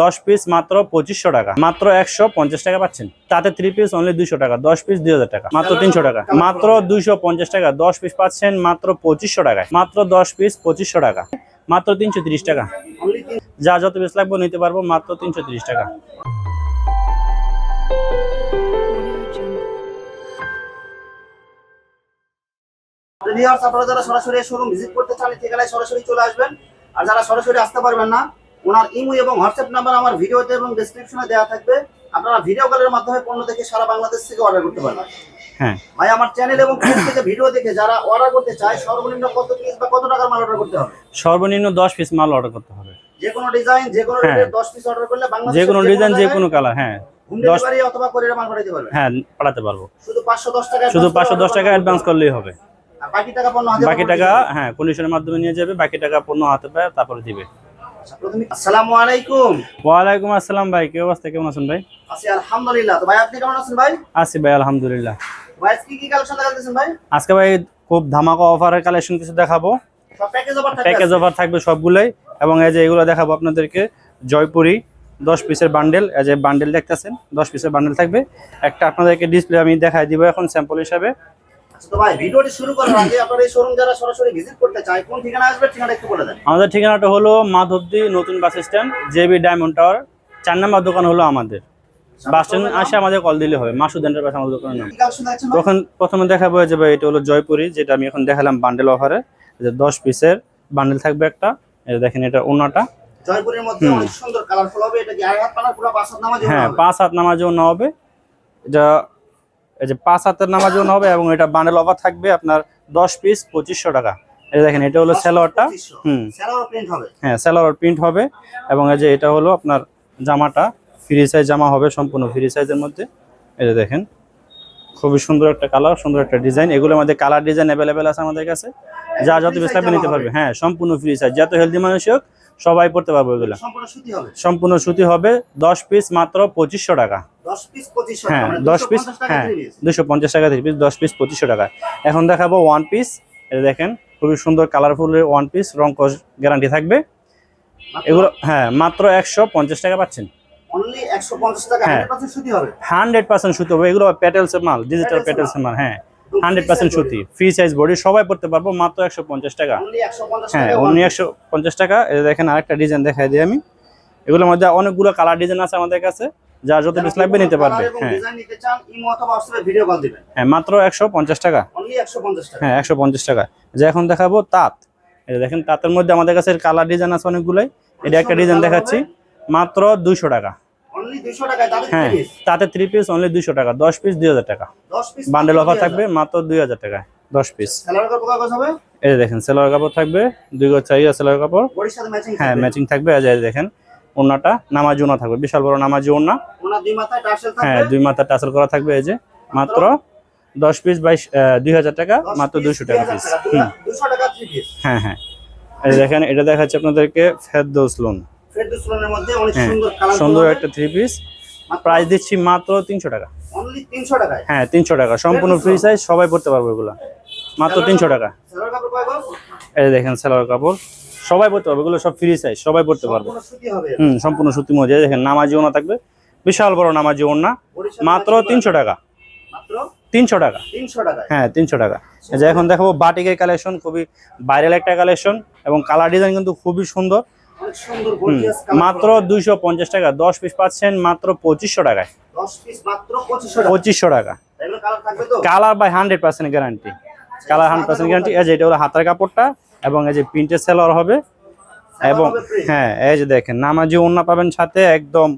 দশ পিস মাত্র পঁচিশশো টাকা। মাত্র একশো পঞ্চাশ টাকা পাচ্ছেন। তাতে থ্রি পিস অনলি দুইশো টাকা, দশ পিস দুই হাজার টাকা। মাত্র তিনশো টাকা। মাত্র দুইশো পঞ্চাশ টাকা, দশ পিস পাচ্ছেন মাত্র পঁচিশশো টাকায়। মাত্র দশ পিস পঁচিশশো টাকা। মাত্র তিনশো টাকা। যা যত পিস লাগবে নিতে পারব, মাত্র তিনশো টাকা। আপনারা যারা সরাসরি শোরুম ভিজিট করতে চান ঠিকানায় সরাসরি চলে আসবেন। আর যারা সরাসরি আসতে পারবেন না ওনার ইমো এবং হোয়াটসঅ্যাপ নাম্বার আমার ভিডিওতে এবং ডেসক্রিপশনে দেওয়া থাকবে। আপনারা ভিডিও কলের মাধ্যমে পণ্য দেখে সারা বাংলাদেশ থেকে অর্ডার করতে পারবেন। হ্যাঁ। ভাই আমার চ্যানেল এবং পেজ থেকে ভিডিও দেখে যারা অর্ডার করতে চায় সর্বনিম্ন কত পিস বা কত টাকার মাল অর্ডার করতে হবে? সর্বনিম্ন দশ পিস মাল অর্ডার করতে হবে। যে কোনো ডিজাইন যে কোনো। রেটের 10 পিস অর্ডার করলে বাংলাদেশের যে কোনো ডিজাইন যে কোনো কালার হ্যাঁ। ডেলিভারি অথবা কোরিয়ার মাল পাঠাতে পারবেন। হ্যাঁ পাঠাতে পারব। শুধু 510 টাকা শুধু advance পাঁচশো করে দশ টাকা অ্যাডভান্স করলেই হবে। আর বাকি টাকা পণ্য হাতে বাকি টাকা হ্যাঁ কন্ডিশনের মাধ্যমে নিয়ে যাবে বাকি টাকা পণ্য হাতে পায় তারপরে দিবে। আসসালামু আলাইকুম। ওয়ালাইকুম আসসালাম ভাই কি অবস্থা? কেমন আছেন ভাই? আছি আলহামদুলিল্লাহ। তো ভাই আপনি কেমন আছেন ভাই? আছি ভাই আলহামদুলিল্লাহ। ভাই আজকে কি কি কালেকশন দেখাচ্ছেন ভাই? আজকে ভাই খুব ধামাকা অফারের কালেকশন কিছু দেখাবো। সব প্যাকেজ অফার থাকবে প্যাকেজ অফার থাকবে সবগুলোই। এবং এই যে এগুলো দেখাবো আপনাদেরকে জয়পুরি দশ পিসের বান্ডেল এই যে বান্ডেল দেখতেছেন দশ পিসের বান্ডেল থাকবে। একটা আপনাদেরকে ডিসপ্লে আমি দেখাই দিব এখন স্যাম্পল হিসাবে। আচ্ছা তো ভাই ভিডিওটি শুরু করার আগে আপনার এই শোরুম যারা সরাসরি ভিজিট করতে চায় কোন ঠিকানা আসবে ঠিকানা একটু বলে দেন। আমাদের ঠিকানাটা হলো মাধবদী নতুন bus stand JB diamond tower চার নাম্বার দোকান হলো আমাদের। বাস স্ট্যান্ড আসে আমাদের কল দিলে হবে। মাসুদ এন্টারপ্রাইজ আমাদের দোকানের নাম। তখন প্রথমে দেখাবো যে ভাই এটা হলো জয়পুরি যেটা আমি এখন দেখালাম বান্ডেল অফারে যে দশ পিসের বান্ডেল থাকবে একটা। দেখেন এটা ওনাটা। জয়পুরের মধ্যে হুম। অনেক সুন্দর কালারফুল হবে এটা কি আড়াই হাত পানার পুরো পাঁচ হাত নামাজ হ্যাঁ পাঁচ হাত নামাজও না হবে। এটা এই যে পাঁচ হাতের নামাজও না হবে এবং এটা বান্ডেল অফার থাকবে আপনার দশ পিস পঁচিশশো টাকা। এই দেখেন এটা হলো স্যালোয়ারটা হুম। প্রিন্ট হ্যাঁ স্যালোয়ার প্রিন্ট হবে এবং এই যে এটা হলো আপনার জামাটা। ফ্রি সাইজ জামা হবে সম্পূর্ণ ফ্রি সাইজের মধ্যে। এই যে দেখেন খুবই সুন্দর একটা কালার সুন্দর একটা ডিজাইন এগুলোর মধ্যে কালার ডিজাইন অ্যাভেলেবেল আছে আমাদের কাছে। যা যত বেশ লাগবে নিতে পারবে। হ্যাঁ সম্পূর্ণ ফ্রি সাইজ যত হেলদি মানুষ হোক সবাই পড়তে পারবে এগুলো। সম্পূর্ণ সুতি হবে। সম্পূর্ণ সুতি হবে দশ পিস মাত্র পঁচিশশো টাকা। 10 পিস 2500 হ্যাঁ দশ পিস হ্যাঁ দুশো পঞ্চাশ টাকা পিস দশ পিস পঁচিশশো টাকা। এখন দেখাবো ওয়ান পিস এটা দেখেন খুবই সুন্দর কালারফুল ওয়ান পিস রং কস গ্যারান্টি থাকবে। এগুলো হ্যাঁ মাত্র একশো পঞ্চাশ টাকা পাচ্ছেন। 150 টাকা হ্যাঁ। 100% সুতি হবে। হান্ড্রেড পার্সেন্ট সুতি হবে এগুলো প্যাটেলসের মাল ডিজিটাল Petals প্যাটেলসের মাল। হ্যাঁ হান্ড্রেড পার্সেন্ট সুতি ফ্রি সাইজ বডি সবাই পড়তে পারব মাত্র একশো পঞ্চাশ টাকা। হ্যাঁ একশো পঞ্চাশ টাকা দেখেন আরেকটা ডিজাইন দেখাই দিই আমি। এগুলোর মধ্যে অনেকগুলো কালার ডিজাইন আছে আমাদের কাছে। যা যত পিস লাগবে নিতে পারবে হ্যাঁ। হ্যাঁ মাত্র একশো পঞ্চাশ টাকা। অনলি 150 টাকা। হ্যাঁ একশো পঞ্চাশ টাকা। যে এখন দেখাবো তাঁত। যে দেখেন তাঁতের মধ্যে আমাদের কাছে কালার ডিজাইন আছে অনেকগুলোই। এটা একটা ডিজাইন দেখাচ্ছি। মাত্র দুইশো টাকা। অনলি 200 টাকায় দাদা হ্যাঁ তাতে থ্রি পিস অনলি দুইশো টাকা। দশ পিস দুই হাজার টাকা। বান্ডেল অফার থাকবে মাত্র দুই হাজার টাকায় দশ পিস এই দেখেন সেলোয়ার কাপড় থাকবে দুই গজ চাই সেলোয়ার কাপড়। হ্যাঁ ম্যাচিং থাকবে দেখেন। ওনাটা নামাজি ওনা থাকবে বিশাল বড় নামাজি ওনা হ্যাঁ দুই মাথা টাসেল করা থাকবে এই যে মাত্র দশ পিস বাইশ দুই হাজার টাকা মাত্র দুইশো টাকা পিস হুম। 200 টাকা 3 পিস হ্যাঁ হ্যাঁ। এই দেখেন এটা দেখাচ্ছে আপনাদেরকে ফেরদৌস লোন হ্যাঁ সুন্দর একটা থ্রি পিস প্রাইস দিচ্ছি মাত্র তিনশো টাকা। অনলি 300 টাকায়? হ্যাঁ তিনশো টাকা। সম্পূর্ণ ফ্রি সাইজ সবাই পড়তে পারবে এগুলো। মাত্র তিনশো টাকা। এই দেখেন সেলোয়ার কাপড়। সবাই পড়তে পারবে এগুলো সব ফ্রি সাইজ সবাই পড়তে পারবে। হুম সম্পূর্ণ সুতি মজা দেখেন নামাজি ওনা থাকবে বিশাল বড় নামাজি ওনা মাত্র তিনশো টাকা। তিনশো টাকা। 300 টাকায়? হ্যাঁ তিনশো টাকা। যে এখন দেখাবো বাটিকের কালেকশন খুবই ভাইরাল একটা কালেকশন এবং কালার ডিজাইন কিন্তু খুবই সুন্দর। মাত্র দুইশো পঞ্চাশ টাকা দশ পিস পাচ্ছেন মাত্র পঁচিশশো টাকায়। 10 পিস মাত্র 2500 টাকা। পঁচিশশো টাকা। Colour colour by hundred percent guarantee colour hundred percent guarantee এই যে এটা হলো হাতের কাপড়টা। এবং এই যে প্রিন্টের সেলার হবে এবং হ্যাঁ এই যে দেখেন নামাজি ওন্না পাবেন সাথে একদম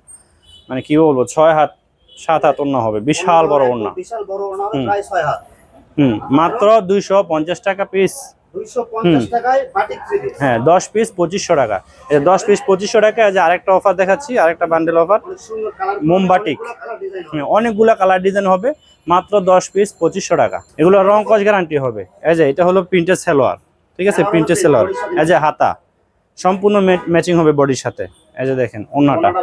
মানে কি বলব ছয় হাত সাত হাত ওন্না হবে বিশাল বড় ওন্না বিশাল বড় ওনা হুম। প্রায় 6 হাত। হুম মাত্র দুইশো পঞ্চাশ টাকা পিস 250 টাকায় বাটিক থ্রি পিস হ্যাঁ দশ পিস পঁচিশশো টাকা। এই দশ পিস পঁচিশশো টাকা যে আরেকটা অফার দেখাচ্ছি আরেকটা বান্ডেল অফার মোমবাটিক। অনেকগুলা কালার ডিজাইন হবে। মাত্র দশ পিস পঁচিশশো টাকা। এগুলো রং কস গ্যারান্টি হবে। এই যে এটা হলো প্রিন্টের সেলোয়ার ঠিক আছে প্রিন্টের body এই যে হাতা সম্পূর্ণ ম্যাচিং হবে বডির সাথে। এই যে দেখেন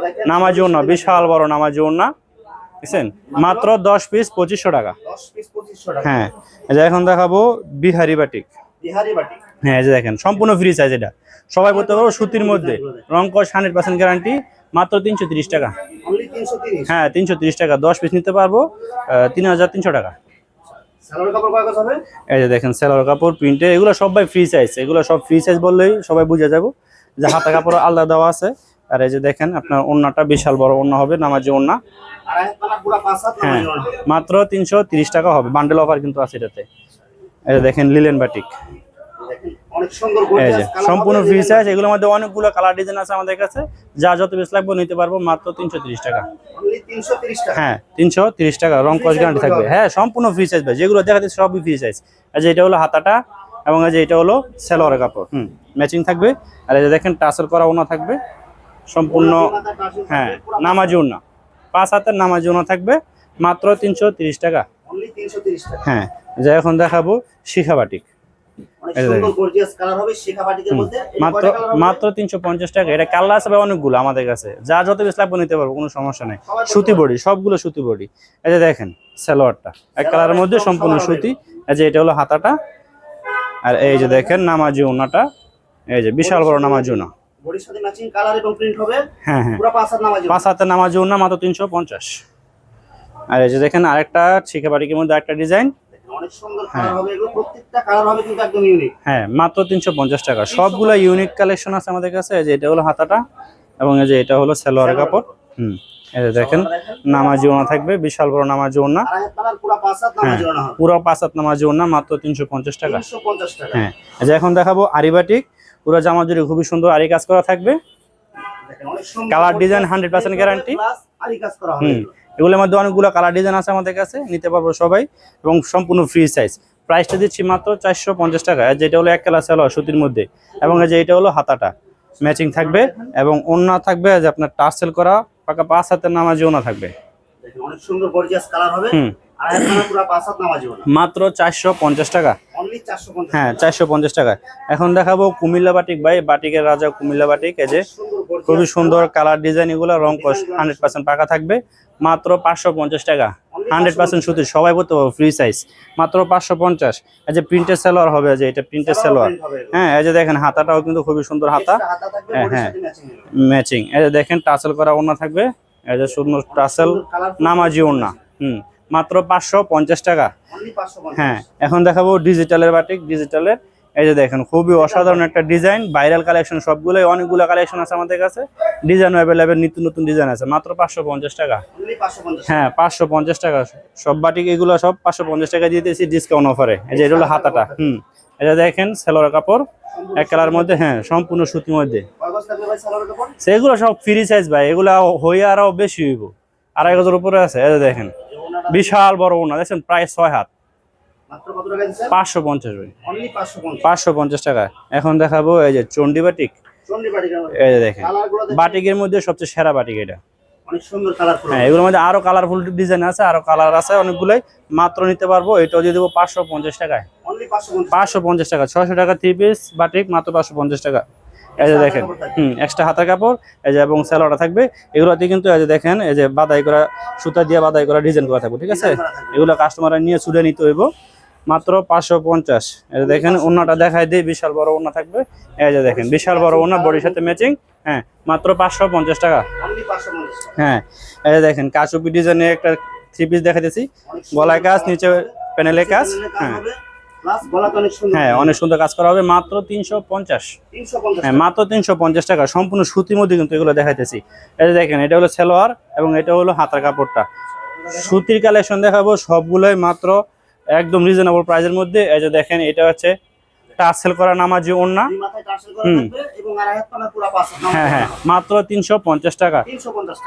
দেখেন। নামাজি ওন্না বিশাল বড় নামাজি ওন্না বুঝছেন মাত্র দশ পিস পঁচিশশো টাকা। 10 পিস 2500 টাকা। হ্যাঁ এই যে এখন দেখাবো বিহারি বাটিক হ্যাঁ এই যে দেখেন সম্পূর্ণ ফ্রি সাইজ এটা। সবাই বলতে পারব সুতির মধ্যে। রং কস হান্ড্রেড পার্সেন্ট গ্যারান্টি মাত্র তিনশো তিরিশ টাকা। হ্যাঁ তিনশো তিরিশ টাকা দশ পিস নিতে পারব তিন হাজার তিনশো টাকা স্যালোর কাপড় কয় গজ হবে এই যে দেখেন সেলার কাপড় প্রিন্টে এগুলো সবাই ফ্রি সাইজ এগুলো সব ফ্রি সাইজ বললেই সবাই বুঝে যাব। যে হাতা কাপড় আলাদা দেওয়া আছে। আর এই যে দেখেন আপনার ওন্নাটা বিশাল বড় ওন্না হবে নামাজি ওন্না। হ্যাঁ। মাত্র তিনশো তিরিশ টাকা হবে। বান্ডেল অফার কিন্তু আছে এটাতে। এই যে দেখেন লিলেন বাটিক এই gorgeous যে সম্পূর্ণ ফ্রি সাইজ এগুলোর মধ্যে অনেকগুলো কালার ডিজাইন আছে আমাদের কাছে। যা যত বেশ লাগবে নিতে পারব মাত্র তিনশো তিরিশ টাকা। Only 330 টাকা। হ্যাঁ তিনশো তিরিশ টাকা রং কস গ্যারান্টি থাকবে। হ্যাঁ সম্পূর্ণ ফ্রি সাইজ ভাই যেগুলো দেখাতে সবই ফ্রি সাইজ আর যে এটা হলো হাতাটা এবং এই যে এটা হলো সেলোয়ারের কাপড়। হুম ম্যাচিং থাকবে। আর এই যে দেখেন টাসেল করা ওনা থাকবে। সম্পূর্ণ হ্যাঁ নামাজি ওনা পাঁচ হাতের নামাজি ওনা থাকবে মাত্র তিনশো তিরিশ টাকা। Only 330 টাকা। হ্যাঁ যে এখন দেখাবো শিখা বাটিক। মাত্র তিনশো পঞ্চাশ টাকা। এটা কালার আছে অনেকগুলো আমাদের কাছে। যা যত বেশ লাগবে নিতে পারব কোনো সমস্যা নেই। সুতি বডি সবগুলো সুতি বডি এই যে দেখেন সালোয়ারটা। এক কালারের মধ্যে সম্পূর্ণ সুতি। এই যে এটা হলো হাতাটা। আর এই যে দেখেন নামাজি ওনাটা। এই যে বিশাল বড় নামাজি ওনা। বডির হ্যাঁ হ্যাঁ। আর এই যে দেখেন আরেকটা শিখে বাটিকের মধ্যে একটা ডিজাইন অনেক সুন্দর হ্যাঁ। colour হবে এগুলো, প্রত্যেকটা colour হবে কিন্তু একদম unique। হ্যাঁ মাত্র তিনশো পঞ্চাশ টাকা। সবগুলো ইউনিক কালেকশন আছে আমাদের কাছে। এই যে এটা হলো হাতাটা এবং এই যে এটা হলো সালোয়ারের কাপড়। হুম এই যে দেখেন নামাজি ওনা থাকবে বিশাল বড় নামাজি ওনা পানার পুরা পাঁচ হাত নামাজি ওনা মাত্র তিনশো পঞ্চাশ টাকা। 350 টাকা। হ্যাঁ যে এখন দেখাবো আরিবাটিক। পুরো জামা জুড়ে খুবই সুন্দর আরি কাজ করা থাকবে। gorgeous design 100% print হবে, guarantee। plus আরি কাজ করা হবে হুম এগুলো। এগুলোর মধ্যে অনেকগুলো কালার ডিজাইন আছে আমাদের কাছে নিতে পারব সবাই এবং সম্পূর্ণ ফ্রি সাইজ প্রাইসটা দিচ্ছি মাত্র চারশো পঞ্চাশ টাকা যেটা হলো এক কালার সালোয়ার সুতির মধ্যে এবং এই যে এটা হলো হাতাটা। ম্যাচিং থাকবে এবং অন্য থাকবে যে আপনার টার্সেল করা পাকা পাঁচ হাতের নামাজে ওনা থাকবে। অনেক সুন্দর গর্জিয়াস কালার হবে। হুম। মাত্র চারশো পঞ্চাশ টাকা। হ্যাঁ চারশো পঞ্চাশ টাকা। এখন দেখাবো কুমিল্লা বাটিক ভাই বাটিকের রাজা কুমিল্লা বাটিক এই যে খুবই সুন্দর কালার ডিজাইন এগুলো রং হান্ড্রেড পার্সেন্ট পাকা থাকবে। মাত্র পাঁচশো পঞ্চাশ টাকা। হান্ড্রেড পার্সেন্ট সুতি সবাই বলতে পারব ফ্রি সাইজ মাত্র পাঁচশো পঞ্চাশ। এই যে প্রিন্টের সেলোয়ার হবে যে এটা প্রিন্টের সেলোয়ার। হ্যাঁ এই যে দেখেন হাতাটাও কিন্তু খুবই সুন্দর হাতা। হ্যাঁ, হ্যাঁ। ম্যাচিং এই যে দেখেন টাসেল করা ওড়না থাকবে। এই যে সুন্দর টাসেল নামাজি ওড়না। হুম। মাত্র পাঁচশো পঞ্চাশ টাকা। হ্যাঁ এখন দেখাবো ডিজিটালের বাটিক ডিজিটালের। এই যে দেখেন খুবই অসাধারণ একটা ডিজাইন ভাইরাল কালেকশন সবগুলোই অনেকগুলো কালেকশন আছে আমাদের কাছে। ডিজাইন অ্যাভেলেবেল নিত্য নতুন ডিজাইন আছে মাত্র পাঁচশো পঞ্চাশ টাকা। হ্যাঁ পাঁচশো পঞ্চাশ টাকা। সব বাটিক এগুলো সব পাঁচশো পঞ্চাশ টাকা দিয়ে দিয়েছি ডিসকাউন্ট অফারে এই যে এটা হলো হাতাটা হুম। এটা দেখেন সেলোয়ার কাপড় এক কালার মধ্যে হ্যাঁ সম্পূর্ণ সুতির মধ্যে। সেগুলো সব ফ্রি সাইজ ভাই এগুলো হয়ে আরও বেশি হইব। আড়াই গজের উপরে আছে এই যে দেখেন। বিশাল বড় ওনা দেখছেন প্রায় ছয় হাত। পাঁচশো পঞ্চাশ ভাই। পাঁচশো পঞ্চাশ। টাকা। এখন দেখাবো এই যে চন্ডি বাটিক। এই যে দেখেন বাটিকের মধ্যে সবচেয়ে সেরা বাটিক এটা। অনেক সুন্দর কালারফুল হ্যাঁ এগুলোর মধ্যে আরও কালারফুল ডিজাইন আছে আরও কালার আছে অনেকগুলোই। মাত্র নিতে পারব এটাও দিয়ে দেবো পাঁচশো পঞ্চাশ টাকায়। পাঁচশো পঞ্চাশ। টাকা ছয়শো টাকা থ্রি পিস বাটিক মাত্র পাঁচশো পঞ্চাশ টাকা। এই যে দেখেন হুম এক্সট্রা হাতা কাপড় এই যে এবং স্যালোয়ারটা থাকবে। এগুলোতে কিন্তু এই যে দেখেন এই যে বাদাই করা সুতা দিয়ে বাদাই করা ডিজাইন করা থাকবে ঠিক আছে? এগুলো কাস্টমাররা নিয়ে ছুটে নিতে হইব। মাত্র পাঁচশো পঞ্চাশ। এই যে দেখেন ওনাটা দেখায় দিই বিশাল বড় ওনা থাকবে। এই যে দেখেন বিশাল বড় ওনা বডির সাথে ম্যাচিং হ্যাঁ মাত্র পাঁচশো পঞ্চাশ টাকা। হ্যাঁ এই যে দেখেন কাচুপি ডিজাইনের একটা থ্রি পিস দেখাতেছি। গলায় কাজ নিচে প্যানেলের কাজ। হ্যাঁ। হ্যাঁ অনেক সুন্দর কাজ করা হবে। মাত্র তিনশো পঞ্চাশ। হ্যাঁ মাত্র তিনশো পঞ্চাশ টাকা। সম্পূর্ণ সুতির মধ্যে কিন্তু এগুলো দেখাইতেছি। যে দেখেন এটা হলো সালোয়ার এবং এটা হলো হাতার কাপড়টা। সুতির কালেকশন দেখাবো সবগুলোই মাত্র একদম রিজনেবল প্রাইসের মধ্যে। এই যে দেখেন এটা হচ্ছে টার্সেল করা নামাজি হাত হ্যাঁ হ্যাঁ মাত্র তিনশো পঞ্চাশ টাকা।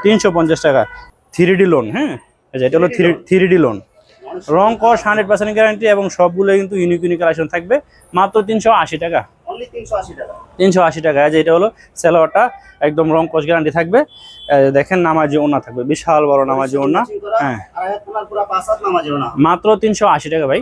তিনশো পঞ্চাশ টাকা। থ্রি ডি লোন হ্যাঁ? এই যে এটা হলো থ্রি থ্রি ডি লোন রং কস হান্ড্রেড পার্সেন্ট গ্যারান্টি এবং সবগুলো কিন্তু ইউনিক ইউনিক কালেকশন থাকবে। মাত্র তিনশো আশি টাকা। তিনশো আশি টাকা। যে এটা হলো সালোয়ারটা একদম রং কস গ্যারান্টি থাকবে। দেখেন নামাজি ওনা থাকবে। বিশাল বড় নামাজি ওনা হ্যাঁ। মাত্র তিনশো আশি টাকা ভাই।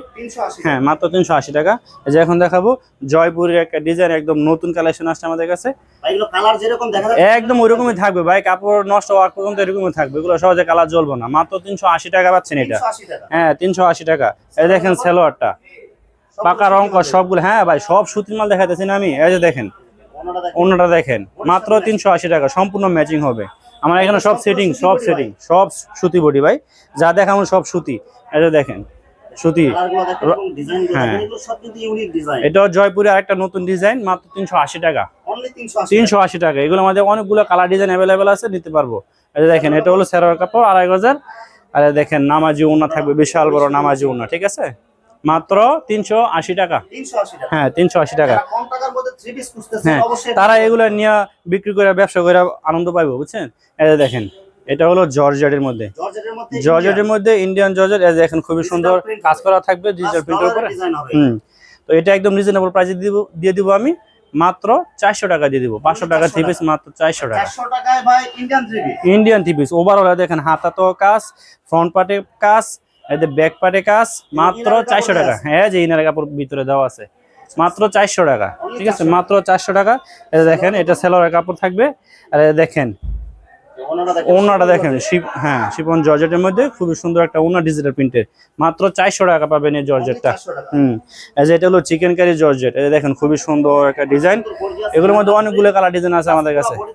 হ্যাঁ মাত্র তিনশো আশি টাকা। এই যে এখন দেখাবো জয়পুরের একটা ডিজাইন একদম নতুন কালেকশন আসছে আমাদের কাছে। ভাই, এগুলো কালার যেরকম দেখা যাচ্ছে একদম ওইরকমই থাকবে ভাই। কাপড় নষ্ট হওয়ার পর্যন্ত এরকমই থাকবে। এগুলো সহজে কালার জ্বলবে না। মাত্র তিনশো আশি টাকা পাচ্ছেন এটা। হ্যাঁ তিনশো আশি টাকা। এই দেখেন সালোয়ারটা। পাকা রং কর সবগুলো। হ্যাঁ ভাই সব সুতির মাল দেখাইতেছি না আমি? এই যে দেখেন অন্যটা দেখেন। মাত্র তিনশো আশি টাকা সম্পূর্ণ ম্যাচিং হবে। আমার এখানে সব সেটিং সব সেটিং সব সুতি বডি ভাই। যা দেখাবো সব সুতি। দেখেন সুতি। দেখেন এবং হ্যাঁ। এটা জয়পুরে আরেকটা নতুন ডিজাইন মাত্র তিনশো আশি টাকা। তিনশো আশি টাকা। এগুলো আমাদের অনেকগুলো কালার ডিজাইন অ্যাভেলেবেল আছে নিতে পারব। এই যে দেখেন এটা হলো সেরার কাপড় আড়াই গজার। আর এই দেখেন নামাজি ওনা থাকবে বিশাল বড় নামাজি ওনা ঠিক আছে? মাত্র তিনশো আশি টাকা। হ্যাঁ তিনশো আশি টাকা। হ্যাঁ তারা এগুলো নিয়ে বিক্রি করে ব্যবসা করে আনন্দ পাইবো বুঝছেন? এই দেখেন এটা হলো জর্জেটের মধ্যে। জর্জেটের মধ্যে ইন্ডিয়ান জর্জেট এই দেখেন খুবই সুন্দর কাজ করা থাকবে ডিজিটাল প্রিন্টের উপরে। হুম তো এটা একদম রিজনেবল প্রাইসে দিব দিয়ে দিব আমি মাত্র চারশো টাকা দিয়ে দিব পাঁচশো টাকা থ্রি পিস মাত্র চারশো টাকা। 400 টাকায় ভাই ইন্ডিয়ান থ্রি পিস ওভারঅল দেখেন হাতা তো কাজ ফ্রন্ট পার্টে কাজ এদের ব্যাক পার্টে কাজ মাত্র চারশো টাকা। হ্যাঁ যে ইনার কাপড় ভিতরে দেওয়া আছে। মাত্র চারশো টাকা ঠিক আছে? মাত্র চারশো টাকা। এটা দেখেন এটা সেলোয়ার কাপড় থাকবে। আর দেখেন ওনাটা দেখেন হ্যাঁ শিপন জর্জেটের মধ্যে খুবই সুন্দর একটা ওনা ডিজিটাল প্রিন্টের। মাত্র চারশো টাকা পাবেন এই জর্জেটটা। 400 হুম যে এটা হলো চিকেন কারি জর্জেট। এটা দেখেন খুবই সুন্দর একটা ডিজাইন। এগুলোর মধ্যে অনেকগুলো কালার ডিজাইন আছে আমাদের কাছে। হবে।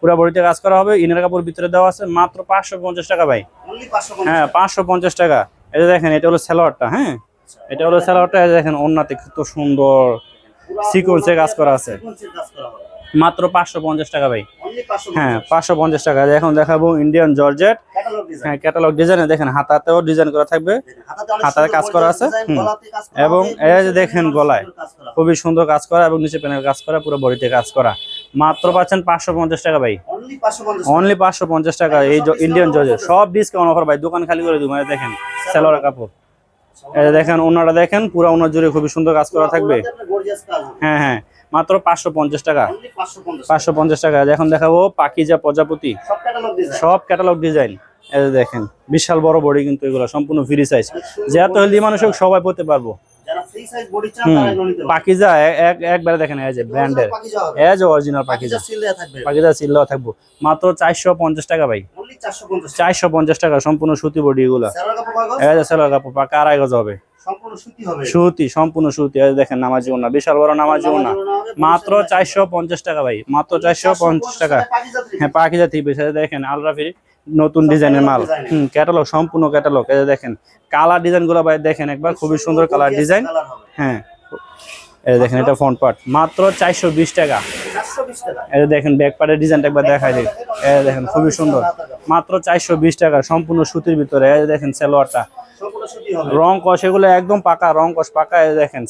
পুরো বডিতে কাজ করা হবে। ইনার কাপড় ভিতরে দেওয়া আছে মাত্র পাঁচশো পঞ্চাশ টাকা ভাই। হ্যাঁ পাঁচশো পঞ্চাশ টাকা। এটা দেখেন এটা হলো স্যালোয়ারটা হ্যাঁ? এটা হলো স্যালোয়ারটা দেখেন ওন্নাতে কত সুন্দর সিকোয়েন্সে কাজ করা আছে। মাত্র পাঁচশো পঞ্চাশ টাকা ভাই। হ্যাঁ পাঁচশো পঞ্চাশ টাকা। এখন দেখাবো ইন্ডিয়ান জর্জেট হ্যাঁ ক্যাটালগ ডিজাইনে দেখেন হাতাতেও ডিজাইন করা থাকবে। হাতাতে কাজ করা আছে, এবং এই যে দেখেন গলায়। খুবই সুন্দর কাজ করা এবং নিচে প্যানেল কাজ করা পুরো বডিতে কাজ করা। মাত্র পাচ্ছেন পাঁচশো পঞ্চাশ টাকা ভাই। অনলি পাঁচশো পঞ্চাশ টাকা। এই ইন্ডিয়ান জর্জেট সব ডিসকাউন্ট অফার ভাই। দোকান খালি করে দিব মানে দেখেন সেলোয়ার কাপড়। দেখেন ওনারা দেখেন, পুরো ওনার জুড়ে খুবই সুন্দর কাজ করা থাকবে। হ্যাঁ হ্যাঁ মাত্র পাঁচশো পঞ্চাশ টাকা। পাঁচশো পঞ্চাশ টাকা। এখন দেখাবো পাকিজা প্রজাপতি। সব ক্যাটালগ ডিজাইন দেখেন, বিশাল বড় বডি কিন্তু এগুলো, সম্পূর্ণ ফ্রি সাইজ যে এত হেলদি মানুষ সবাই পড়তে পারব। পাকিজা এক একবারে দেখেন যে ব্র্যান্ডের পাকিজা যে অরিজিনাল পাকিজা পাকিজা। সিল থাকবে। পাকিজা মাত্র চারশো পঞ্চাশ টাকা ভাই। চারশো পঞ্চাশ টাকা। সম্পূর্ণ সুতি বডি এগুলা। সারা কাপড় কাগজ এই কাপড় পাকা আড়াই গজ হবে। সুতি সম্পূর্ণ সুতি। দেখেন নামাজি ওনা বিশাল বড় নামাজি ওনা মাত্র চারশো পঞ্চাশ টাকা ভাই। মাত্র চারশো পঞ্চাশ টাকা। হ্যাঁ পাখিজা থ্রি পিস দেখেন আলরাফি নতুন ডিজাইনের মাল। হুম ক্যাটালগ সম্পূর্ণ ক্যাটালগ এই দেখেন কালার ডিজাইনগুলো ভাই দেখেন একবার খুবই সুন্দর কালার ডিজাইন হ্যাঁ এই দেখেন এটা ফ্রন্ট পার্ট মাত্র চারশো বিশ টাকা। 420 এই দেখেন ব্যাক পার্টের ডিজাইনটা একবার দেখাই দিই। এই দেখেন খুবই সুন্দর। মাত্র চারশো বিশ টাকা সম্পূর্ণ সুতির ভিতরে। এই দেখেন সালোয়ারটা। রং কষ এগুলো একদম পাকা রং কষ পাকা। এই দেখেন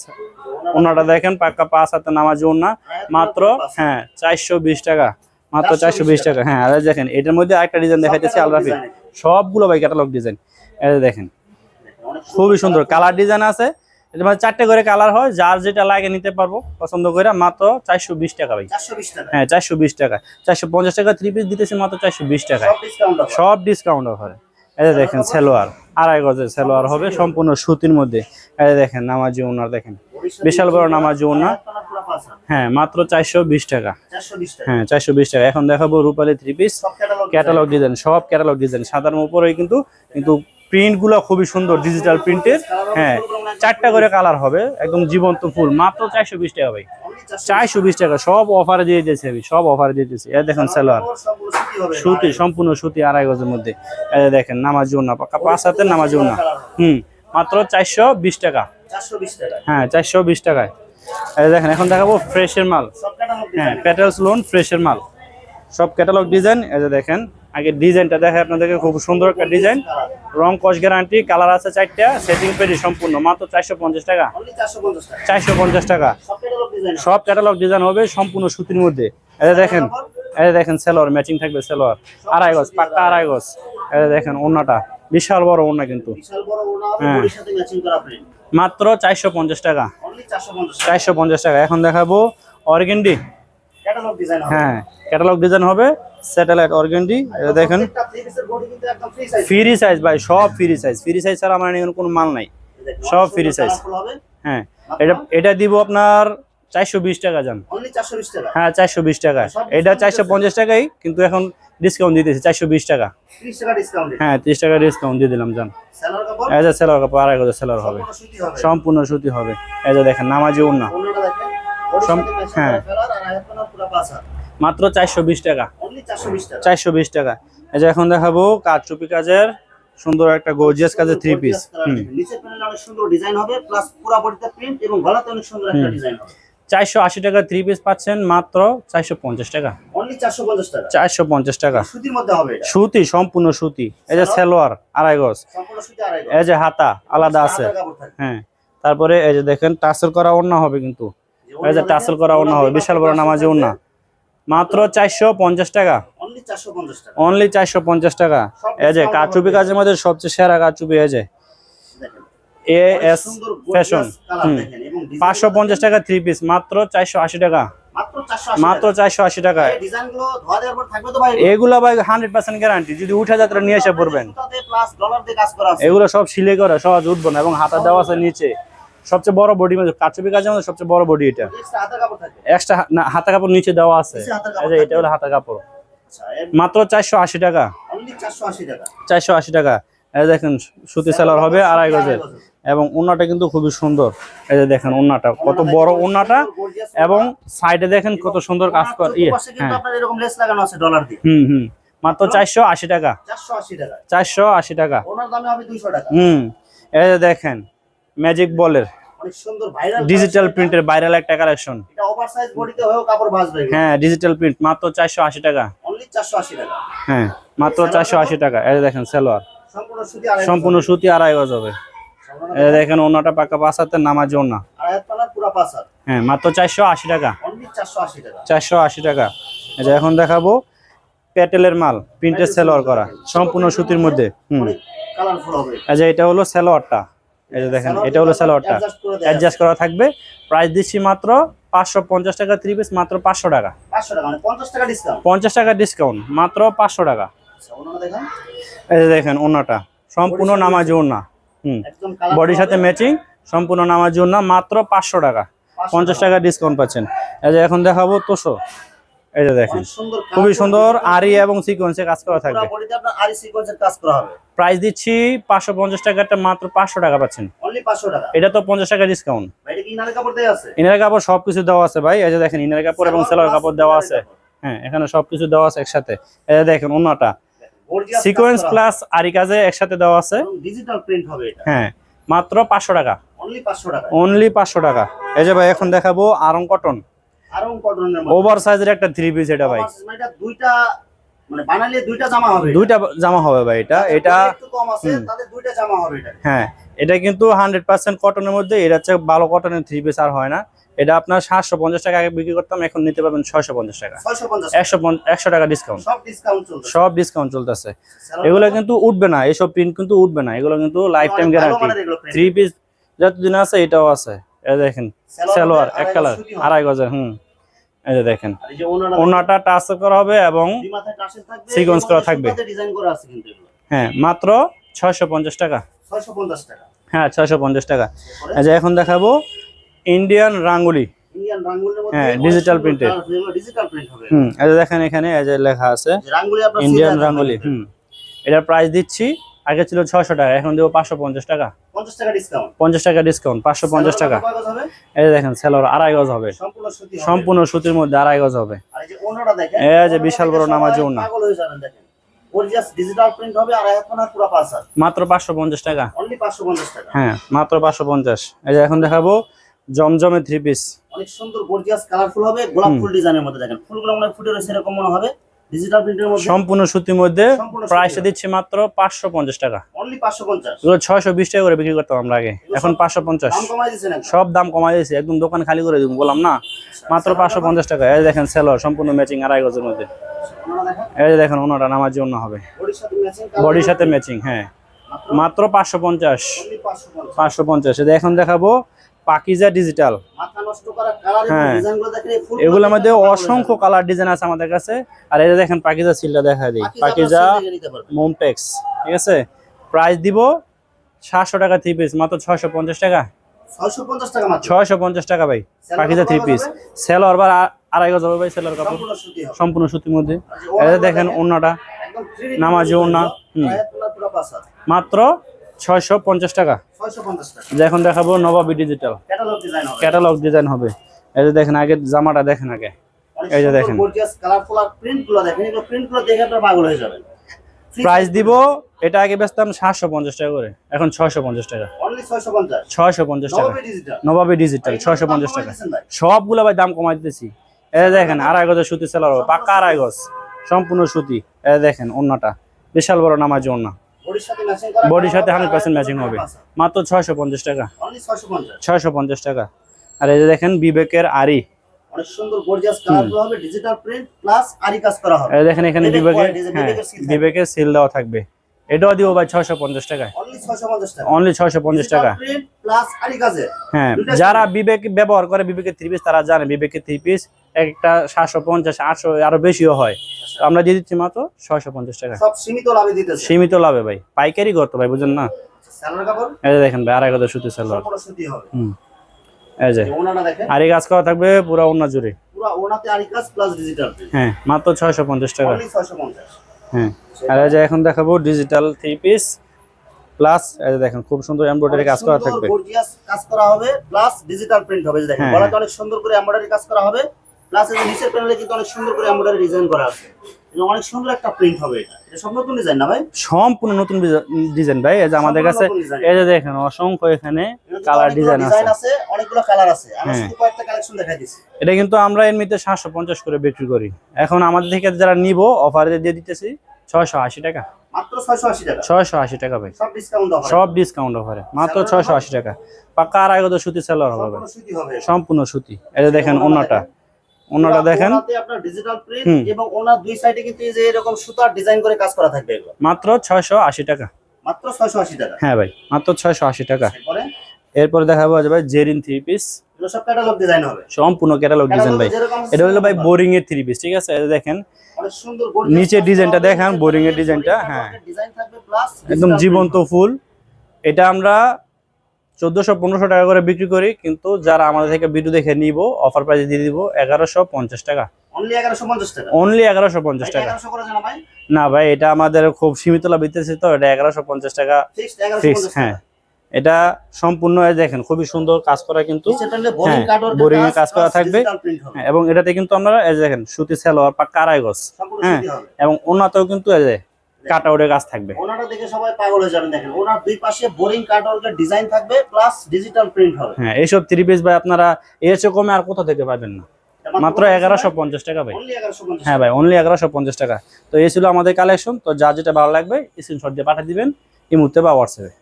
ওনাটা দেখেন পাকা পাঁচ হাতে নামাজি ওনা মাত্র হ্যাঁ চারশো বিশ টাকা। মাত্র চারশো বিশ টাকা। হ্যাঁ আর দেখেন এটার মধ্যে আরেকটা ডিজাইন দেখাইতেছি আলরাফি সবগুলো ভাই ক্যাটালগ ডিজাইন এটা দেখেন খুবই সুন্দর। কালার ডিজাইন আছে। এটা মানে চারটে করে কালার হয় যার যেটা লাগে নিতে পারব পছন্দ করে মাত্র চারশো বিশ টাকা ভাই। হ্যাঁ চারশো বিশ টাকা। চারশো পঞ্চাশ টাকা থ্রি পিস দিতেছে মাত্র চারশো বিশ টাকা সব ডিসকাউন্ট হবে সব ডিসকাউন্ট অফারে এই দেখেন সেলোয়ার, আড়াই গজের সেলোয়ার হবে সম্পূর্ণ সুতির মধ্যে। এই দেখেন, নামাজি ওনার দেখেন। বিশাল বড় নামাজি ওনা। পুরো পাঁচ হাত। হ্যাঁ মাত্র চারশো বিশ টাকা। হ্যাঁ চারশো বিশ টাকা। এখন দেখাবো Rupali three piece catalogue design সব ক্যাটালগ ডিজাইন সাদার উপরে কিন্তু কিন্তু প্রিন্টগুলো খুবই সুন্দর ডিজিটাল প্রিন্টের হ্যাঁ চারটা করে কালার হবে, একদম জীবন্ত ফুল। মাত্র চারশো বিশ টাকা ভাই। চারশো বিশ টাকা, সব অফারে দিয়ে দিয়েছি আমি সব অফারে দিয়ে দিয়েছি। এই দেখেন সালোয়ার, সুতি, সম্পূর্ণ সুতি আড়াই গজের মধ্যে। যে দেখেন, নামাজি না, পাকা পাঁচ হাতে নামাজি না। হুম, মাত্র চারশো বিশ টাকা। হ্যাঁ চারশো বিশ টাকায়। দেখেন, এখন দেখাবো ফ্রেশের মাল। হ্যাঁ প্যাটেলস লোন ফ্রেশের মাল। সব ক্যাটালগ ডিজাইন এই দেখেন আগে ডিজাইনটা দেখে আপনাদেরকে খুব সুন্দর একটা ডিজাইন। রং কস গ্যারান্টি কালার আছে চারটা সেটিং পেডি সম্পূর্ণ মাত্র চারশো পঞ্চাশ টাকা। অনলি 450 টাকা। চারশো পঞ্চাশ টাকা। সব ক্যাটালগ ডিজাইন হবে। সম্পূর্ণ সুতির মধ্যে। যে দেখেন যে দেখেন সেলোয়ার ম্যাচিং থাকবে সেলোয়ার। আড়াই গজ পাক্কা আড়াই গজ। যে দেখেন ওন্নাটা বিশাল বড় কিন্তু। ওনা হবে হ্যাঁ। মাত্র চারশো পঞ্চাশ টাকা। অনলি 450 টাকা। চারশো পঞ্চাশ টাকা। এখন দেখাবো অর্গেন্ডি। হ্যাঁ ক্যাটালগ ডিজাইন হবে। স্যাটেলাইট অর্গেন্ডি দেখেন। কিন্তু একদম ফ্রি সাইজ ভাই সব ফ্রি সাইজ। ফ্রি সাইজ ছাড়া আমার এখানে কোনো মাল নাই। সব ফ্রি সাইজ। হ্যাঁ এটা এটা দিব আপনার চারশো বিশ টাকা যান। অনলি 420 টাকা? হ্যাঁ চারশো বিশ টাকা। এটা চারশো পঞ্চাশ টাকাই কিন্তু এখন ডিসকাউন্ট দিতেছি চারশো বিশ টাকা। 30 টাকা ডিসকাউন্ট হ্যাঁ তিরিশ টাকা ডিসকাউন্ট দিয়ে দিলাম যান। এই যে সেলার কাপড় আড়াই গজের সেলার হবে। সম্পূর্ণ সুতি হবে। যে দেখেন নামাজি সম- হ্যাঁ। মাত্র চারশো বিশ টাকা। চারশো বিশ টাকা। এই যে এখন দেখাবো কারচুপি কাজের সুন্দর একটা গর্জিয়াস কাজের থ্রি পিস নিচের প্যানেলে অনেক সুন্দর ডিজাইন হবে প্লাস পুরো বডিতে প্রিন্ট এবং গলাতে অনেক সুন্দর একটা ডিজাইন হবে। চারশো আশি টাকা থ্রি পিস পাচ্ছেন মাত্র চারশো পঞ্চাশ টাকা। চারশো পঞ্চাশ টাকা। সুতি সম্পূর্ণ সুতি। এই যে সালোয়ার আড়াই গজ। এই যে হাতা আলাদা আছে। হ্যাঁ। তারপরে এই যে দেখেন টাসেল করা অন্য হবে কিন্তু। এই যে টাসেল করা অন্য হবে বিশাল বড় নামাজি ওন্না মাত্র চারশো পঞ্চাশ টাকা। অনলি চারশো পঞ্চাশ টাকা। এই যে কাচুপি কাজের মধ্যে সবচেয়ে সেরা কাচুপি এই যে। এ এস ফ্যাশন পাঁচশো পঞ্চাশ টাকা থ্রি পিস মাত্র চারশো আশি টাকা। মাত্র চারশো আশি টাকা। এগুলো ভাই হান্ড্রেড পার্সেন্ট গ্যারান্টি যদি উঠে যাত্রা নিয়ে এসে পড়বেন। এগুলো সব সিলে করে সহজ উঠবো না এবং হাতা দেওয়া আছে নিচে। সবচেয়ে বড় বডি মানে কাচুপি কাজের মধ্যে সবচেয়ে বড় বডি এটা। এক্সট্রা হাতের কাপড় হাতা কাপড় নিচে দেওয়া আছে। নিচে এই যে এটা হলো হাতা কাপড়। আচ্ছা মাত্র চারশো আশি টাকা। চারশো আশি টাকা। এই দেখেন সুতি সেলার হবে আড়াই গজের। এবং ওন্নাটা কিন্তু খুবই সুন্দর। এই যে দেখেন ওন্নাটা কত বড় ওন্নাটা। এবং সাইডে দেখেন কত সুন্দর কাজ কর ইয়ে হ্যাঁ। হুম হুম। মাত্র চারশো আশি টাকা। চারশো আশি টাকা। হুম। এই যে দেখেন ম্যাজিক বলের ডিজিটাল প্রিন্টের ভাইরাল একটা কালেকশন হ্যাঁ ডিজিটাল প্রিন্ট মাত্র চারশো আশি টাকা। হ্যাঁ মাত্র চারশো আশি টাকা। এই দেখেন সালোয়ার সম্পূর্ণ সুতি আড়াই গজ হবে। এই দেখেন ওনাটা পাকা পাঁচ হাতের নামাজ ওনা। হ্যাঁ মাত্র চারশো আশি টাকা। চারশো আশি টাকা। এই যে এখন দেখাবো প্যাটেলের মাল প্রিন্টের সেলোয়ার করা। সম্পূর্ণ সুতির মধ্যে। হুম। যে এটা হলো সেলোয়ারটা এই যে দেখেন এটা হলো সেলোয়ারটা অ্যাডজাস্ট করা থাকবে। প্রাইস দিচ্ছি মাত্র পাঁচশো পঞ্চাশ টাকা থ্রি পিস মাত্র পাঁচশো টাকা। মানে পঞ্চাশ টাকা ডিসকাউন্ট মাত্র পাঁচশো টাকা। আচ্ছা দেখেন। এই যে দেখেন ওনাটা সম্পূর্ণ নামাজি ওনা হুম। বডির সাথে ম্যাচিং সম্পূর্ণ নামাজি ওনা মাত্র পাঁচশো টাকা। পঞ্চাশ টাকা। ডিসকাউন্ট পাচ্ছেন। এই যে এখন দেখাবো তোষো। এই যে দেখেন খুবই সুন্দর আরি এবং সিকোয়েন্সে কাজ করা থাকবে। প্রাইস দিচ্ছি পাঁচশো পঞ্চাশ টাকাটা মাত্র পাঁচশো টাকা পাচ্ছেন। এটা তো পঞ্চাশ টাকা ডিসকাউন্ট ইনার কাপড় সবকিছু দেওয়া আছে ভাই এই যে দেখেন ইনার কাপড় এবং সেলার কাপড় দেওয়া আছে। হ্যাঁ এখানে সবকিছু দেওয়া আছে একসাথে। এই যে দেখেন অন্যটা। সিকোয়েন্স প্লাস আরি কাজে একসাথে দেওয়া আছে। ডিজিটাল প্রিন্ট হবে এটা। হ্যাঁ মাত্র পাঁচশো টাকা। অনলি পাঁচশো টাকা। অনলি পাঁচশো টাকা। এই যে ভাই এখন দেখাবো আরং কটন আরং কটনের ওভার সাইজের একটা থ্রি পিস এটা ভাই। মানে এটা দুইটা মানে বানালে দুইটা জামা হবে দুইটা জামা হবে ভাই এটা। এটা একটু কম আছে হুম। দুইটা জামা হবে এটা। হ্যাঁ এটা কিন্তু হান্ড্রেড পার্সেন্ট কটনের মধ্যে এটা হচ্ছে ভালো কটনের থ্রি পিস আর হয় না। এটা আপনার সাতশো পঞ্চাশ টাকা আগে বিক্রি করতাম এখন নিতে পারবেন ছয়শো পঞ্চাশ টাকা। ছয়শো পঞ্চাশ একশো একশো টাকা ডিসকাউন্ট সব ডিসকাউন্ট চলছে সব ডিসকাউন্ট চলতেছে। এগুলো কিন্তু উঠবে না এইসব প্রিন্ট কিন্তু উঠবে না। এগুলো কিন্তু life time guarantee three piece যতদিন আছে এটাও আছে। এই দেখেন সালোয়ার এক কালার আড়াই গজের হুম এই যে দেখেন। ওনাটা টাচ করা হবে এবং Sequence করা থাকবে। হ্যাঁ মাত্র ছয়শো পঞ্চাশ টাকা। হ্যাঁ ছয়শো পঞ্চাশ টাকা। এই যে এখন দেখাবো ইন্ডিয়ান রাঙ্গুলি। হ্যাঁ, ডিজিটাল প্রিন্ট হুম এই দেখেন এখানে এই যে লেখা আছে ইন্ডিয়ান রাঙ্গুলি হুম। এটার প্রাইস দিচ্ছি আগে ছিল ছয়শো টাকা এখন দেবো পাঁচশো পঞ্চাশ টাকা। ডিসকাউন্ট পঞ্চাশ টাকা ডিসকাউন্ট পাঁচশো পঞ্চাশ টাকা। এই দেখেন সেলোর আড়াই গজ হবে। সম্পূর্ণ সুতি সুতির মধ্যে আড়াই গজ হবে। এই যে বিশাল বড় নামাজি হাত। মাত্র পাঁচশো পঞ্চাশ টাকা। অনলি 550 টাকা। হ্যাঁ মাত্র পাঁচশো পঞ্চাশ। এই যে এখন দেখাবো জমজমে থ্রি পিস অনেক সুন্দর গর্জিয়াস কালারফুল হবে। গোলাপ ফুল ডিজাইনের মধ্যে দেখেন। ফুলগুলো মনে ফুটে রয়েছে এরকম মনে হবে। ডিজিটাল প্রিন্টের মধ্যে? সম্পূর্ণ সুতির মধ্যে প্রাইসটা। দিচ্ছি মাত্র পাঁচশো পঞ্চাশ টাকা। অনলি 550 এগুলো ছয়শো বিশ টাকা করে বিক্রি করতাম আমরা আগে। এখন পাঁচশো পঞ্চাশ। দাম কমাই দিয়েছেন সব দাম কমাই দিয়েছে। একদম দোকান খালি করে দিব বললাম না। মাত্র পাঁচশো পঞ্চাশ টাকা। এই দেখেন সেলর সম্পূর্ণ ম্যাচিং আড়াই গজের মধ্যে। এই যে দেখেন ওনাটা নামার জন্য হবে। বডির সাথে ম্যাচিং হ্যাঁ। মাত্র? পাঁচশো পঞ্চাশ। 550 পাঁচশো পঞ্চাশ। এখন দেখাবো পাকিজা ডিজিটাল হ্যাঁ। এগুলোর মধ্যে অসংখ্য কালার ডিজাইন আছে আমাদের কাছে। আর যে দেখেন পাকিজা সিলটা দেখা দিই। পাকিজা মোমটেক্স ঠিক আছে? প্রাইস দিব সাতশো টাকা থ্রি পিস মাত্র ছয়শো পঞ্চাশ টাকা। 650 ছয়শো পঞ্চাশ টাকা ভাই পাকিজা থ্রি পিস সেলর বা আড়াই গজ হবে ভাই সেলর কাপড়। সম্পূর্ণ সুতি সুতির মধ্যে। ওড়নাটা। দেখেন অন্যটা নামাজি ওড়না, হুম। মাত্র ছয়শো পঞ্চাশ টাকা। 650 টাকা। এখন দেখাবো নবাবী ডিজিটাল ক্যাটালগ ডিজাইন হবে। ক্যাটালগ ডিজাইন হবে। এই যে দেখেন আগে জামাটা দেখেন আগে। এই যে দেখেন। হয়ে প্রাইস দিব এটা আগে বেচতাম সাতশো পঞ্চাশ টাকা করে। এখন ছয়শো পঞ্চাশ টাকা। অনলি 650 ছয়শো পঞ্চাশ টাকা। নববী ডিজিটাল নবাবী ডিজিটাল ছয়শো পঞ্চাশ টাকা। সবগুলো ভাই দাম কমাই দিতেছি। এই দেখেন আড়াই গজের সুতি সেলার হবে। পাক্কা আড়াই গজ। সম্পূর্ণ সুতি। এই দেখেন অন্যটা বিশাল বড় নামাজ অন্য বডির সাথে হান্ড্রেড পার্সেন্ট ম্যাচিং হবে। মাত্র ছয়শো পঞ্চাশ টাকা। ছয়শো পঞ্চাশ। টাকা। আর এই যে দেখেন বিবেকের আরি। অনেক সুন্দর গর্জিয়াস কালারফুল হবে ডিজিটাল প্রিন্ট প্লাস আরি কাজ করা হবে। দেখেন এখানে বিবেকের হ্যাঁ বিবেকের সিল দেওয়া থাকবে। এটাও দিব ভাই ছয়শো পঞ্চাশ টাকায়। অনলি 650 টাকা। অনলি ছয়শো পঞ্চাশ টাকা। প্লাস আরি কাজে। হ্যাঁ যারা বিবেক ব্যবহার করে বিবেকের থ্রি পিস তারা জানে বিবেকের থ্রি পিস একটা সাতশো পঞ্চাশ আটশো আরও বেশিও হয়। আমরা দিয়ে দিচ্ছি মাত্র ছয়শো পঞ্চাশ টাকা। সীমিত লাভে সীমিত লাভে ভাই। পাইকারি করতো ভাই বুঝেন না? এই দেখেন ভাই আড়াই কথা সুতি সালোয়ার সম্পূর্ণ সুতি হুম। এই যে আরি কাজ করা থাকবে পুরো অন্য জুড়ে। হ্যাঁ মাত্র ছয়শো পঞ্চাশ টাকা। হ্যাঁ আর এই যে এখন দেখাবো ডিজিটাল থ্রি পিস প্লাস এই যে দেখেন খুব সুন্দর এমব্রয়ডারি কাজ করা থাকবে। গর্জিয়াস কাজ করা হবে প্লাস ডিজিটাল প্রিন্ট হবে। দেখেন হ্যাঁ। অনেক সুন্দর করে এমব্রয়ডারি কাজ করা হবে। প্লাস এই নিচের প্যানেলে কিন্তু অনেক সুন্দর করে এমব্রয়ডারি ডিজাইন করা আছে। এটা অনেক সুন্দর একটা প্রিন্ট হবে এটা। এটা সব নতুন ডিজাইন না ভাই? সম্পূর্ণ নতুন ডিজাইন ভাই এই যে আমাদের কাছে এই যে দেখেন অসংখ্য এখানে কালার ডিজাইন আছে ডিজাইন আছে। অনেকগুলো কালার আছে। আমি হ্যাঁ। শুধু কয়েকটা কালেকশন দেখাই দিচ্ছি। এটা কিন্তু আমরা এমনিতে সাতশো পঞ্চাশ করে বিক্রি করি। এখন আমাদের থেকে যারা নিব অফারে দিয়ে দিতেছি ছয়শো আশি টাকা। মাত্র 680 টাকা? ছয়শো আশি টাকা ভাই। সব ডিসকাউন্ট হবে সব ডিসকাউন্ট অফারে মাত্র ছয়শো আশি টাকা। পাক্কা আড়াই গজ সুতি সেলার হবে সম্পূর্ণ সুতি হবে। সম্পূর্ণ সুতি। এই যে দেখেন অন্যটা অন্যটা দেখেন। আপনার ডিজিটাল প্রিন্ট এবং ওনার দুই সাইডে কিন্তু এই যে এরকম সুতার ডিজাইন করে কাজ করা থাকবে এগুলো। মাত্র ছয়শো আশি টাকা। মাত্র 680 টাকা। হ্যাঁ ভাই মাত্র ছয়শো আশি টাকা। এরপরে? দেখাবো যে ভাই জেরিন থ্রি পিস সব ক্যাটালগ ডিজাইন হবে। সম্পূর্ণ ক্যাটালগ ডিজাইন ভাই। এটা হলো ভাই বোরিং এর থ্রি পিস ঠিক আছে? যে দেখেন নিচের ডিজাইনটা দেখান, boring এর ডিজাইনটা, হ্যাঁ। ডিজাইন থাকবে প্লাস একদম জীবন্ত ফুল। এটা আমরা চোদ্দশো পনেরোশো টাকা করে বিক্রি করি কিন্তু যারা আমাদের থেকে ভিডিও দেখে নিব অফার প্রাইসে দিয়ে দিব এগারোশো পঞ্চাশ টাকা। অনলি 1150 টাকা? অনলি এগারোশো পঞ্চাশ টাকা। 1100 করে জানা ভাই। না ভাই এটা আমাদের খুব সীমিত লাভ দিতেছে তো এটা এগারোশো পঞ্চাশ টাকা ফিক্স হ্যাঁ। এটা সম্পূর্ণ দেখেন খুবই সুন্দর কাজ করা কিন্তু। বোরিং হ্যাঁ, এর কাজ করা থাকবে। হ্যাঁ, এবং এটাতে কিন্তু আমরা দেখেন সুতি সেলোয়ার আড়াই গজ সম্পূর্ণ হ্যাঁ। এবং ওনাতেও কিন্তু এই যে কাটা উড়ে কাজ থাকবে। ওনাটা দেখে সবাই পাগল হয়ে যাবেন দেখেন। ওনার দুই পাশে বোরিং কাট ডিজাইন থাকবে প্লাস ডিজিটাল প্রিন্ট হবে। হ্যাঁ এইসব থ্রি পিস ভাই আপনারা এর চেয়ে কমে আর কোথা থেকে পাবেন না? মাত্র এগারোশো পঞ্চাশ টাকা ভাই। অনলি 1150 হ্যাঁ ভাই অনলি এগারোশো পঞ্চাশ টাকা। তো এই ছিল আমাদের কালেকশন তো যা যেটা ভালো লাগবে স্ক্রিনশট দিয়ে পাঠিয়ে দিবেন। এই মুহূর্তে বা হোয়াটসঅ্যাপে